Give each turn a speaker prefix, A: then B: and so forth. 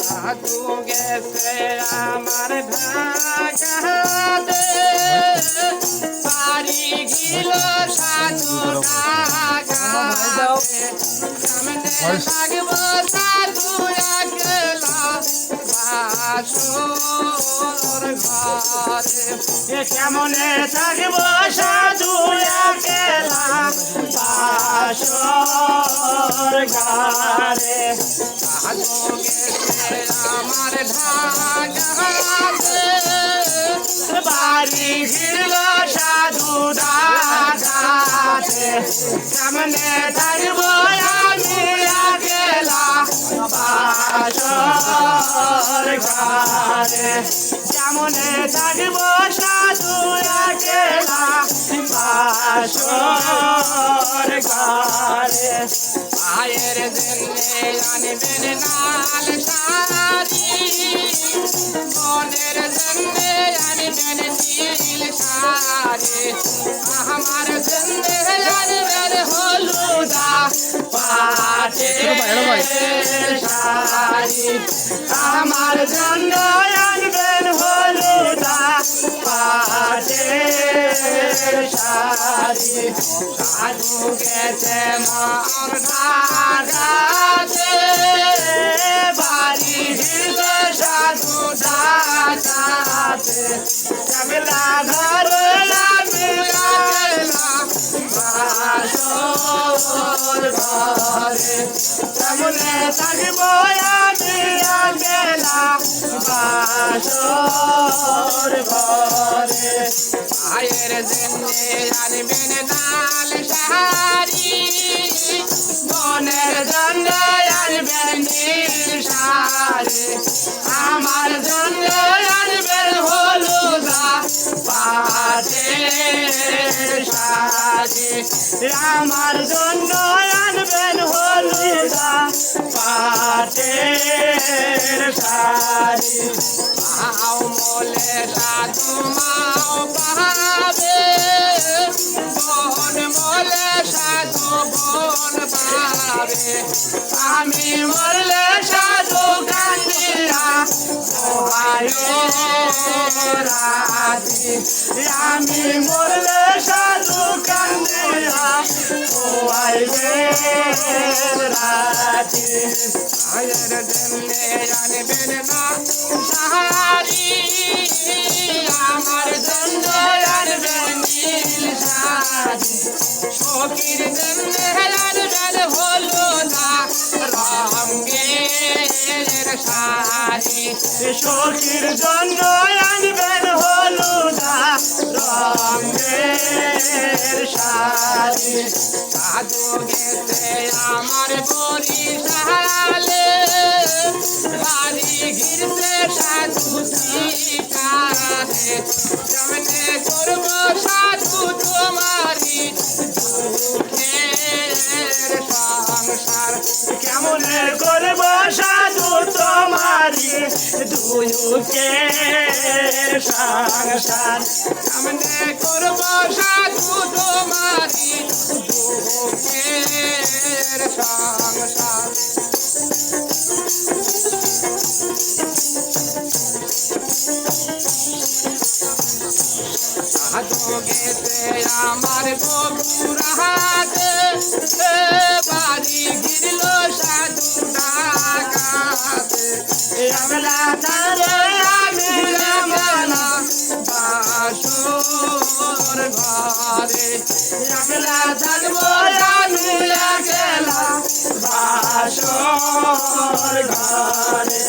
A: সাধু গেছে আমার ঢাকাতে পারি গিল সাধু ঢাকাতে সামনে থাকব সাধু একলা বাসুর ঘরে কেমনে থাকব সাধু একলা বাসুর ঘরে আমার ঢাকাতে বাড়ি ফিরল সাধু দাদাতে সামনে থাকব আমি আগেলা বাসর ঘরে। কেমনে থাকব সাধু আগেলা বাসর ঘরে। আয়ের জন্যে আনবেন নাল সারি মনের জন্যে আনবেন নীল সারি আমার জন্যে আনবেন হলুদা পাটে সারি আমার জন্য সারি সাধু গেছে মার ঢাকাতে বাড়ি হিল সাধু দাদাতে শ্যামলা ধর ঘরে সামনে থাকব আমি আগলা বাসর ঘরে। আয়ের জন্যে আনবেন নাল সারি মনের জন্য আনবেন নীল সারি আমার জন্য আনবেন হলুদা পাটে সারি আমার জন্য আনবেন হলুদা। পাটে সারি মাও সাধু, মাও পাবে। বন মোলে সাধু, বন পাবে। আমি মরলে সাধু কান্দিয়া আমি মরলে রাতি আয়ের জন্যে আনবেন না সাহারি। আমার জন্য আনবেন নীল সারি সখীর জন্য আনবেন হলো না রঙ্গের সারি সখীর জন্য আনবেন হলো রঙ্গের সারি সাধু গেছে আমার বরি সাহালে বাড়ি ঘিরতে সাধু শিকারে কেমনে করব সাধু তোমারি দুঃখের সংসার। কেমনে করব সাধু তোমারি দুঃখের সংসার। আমার বগুড়াতে বাড়ি ঘরে। আমলা থাকব আমি গেলা বাসুর ঘরে।